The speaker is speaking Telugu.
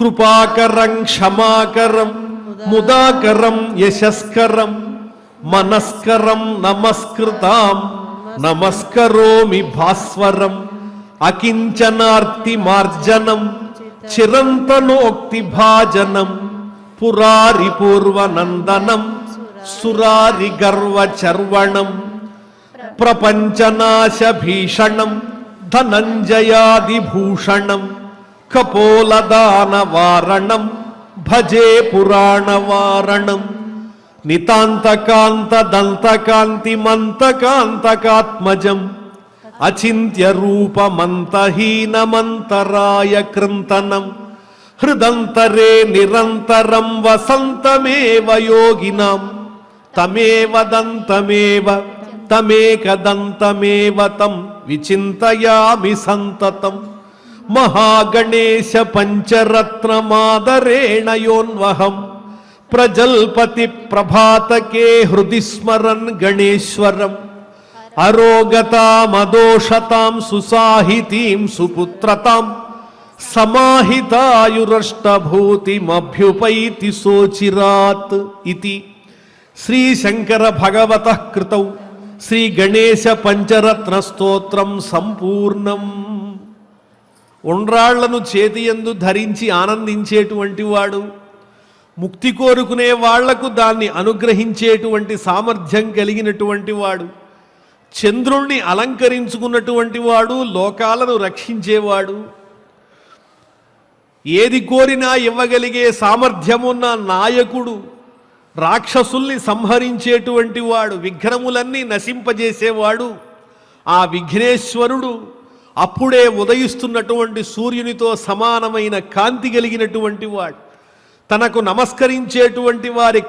कृपाकरं क्षमाक मुदाक यशस्करं मनस्क नमस्कृता नमस्करोमि भास्वर अकिञ्चनार्ति मार्जनं चिरंतनोक्ति भाजनं प्रपंचनाशभीषण पूर्वनन्दनं కపోలదానవారణం భజే పురాణవారణం నితాంతకాంతదంతకాంతిమంతకాంతకాత్మజం అచింత్య రూపమంతహీనమంతరాయ కృంతనం. హృదంతరే నిరంతరం వసంతమేవ యోగినాం. తమేవ దంతమేవ తమేకదంతమేవ తం విచింతయామి సంతతం. महागणेश पंचरत्न मादरेण योन्वह प्रजलपति प्रभात के हृदय स्मरन गणेश्वर अरोगता मदोषता सुसाहिती सुपुत्रता समाहितायुरष्टभूतिमभ्युपैति सोचिरात् इति श्री शंकर भगवतः कृतौ श्री गणेश पंचरत्न स्तोत्रम संपूर्णम् ఉండ్రాళ్ళను చేతియందు ధరించి ఆనందించేటువంటి వాడు ముక్తి కోరుకునే వాళ్ళకు దాన్ని అనుగ్రహించేటువంటి సామర్థ్యం కలిగినటువంటి వాడు చంద్రుణ్ణి అలంకరించుకున్నటువంటి వాడు లోకాలను రక్షించేవాడు ఏది కోరినా ఇవ్వగలిగే సామర్థ్యమున్న నాయకుడు రాక్షసుల్ని సంహరించేటువంటి వాడు విఘ్నములన్నీ నశింపజేసేవాడు ఆ విఘ్నేశ్వరుడు అప్పుడే ఉదయిస్తున్నటువంటి సూర్యునితో సమానమైన కాంతి కలిగినటువంటి వాడు. తనకు నమస్కరించేటువంటి వారి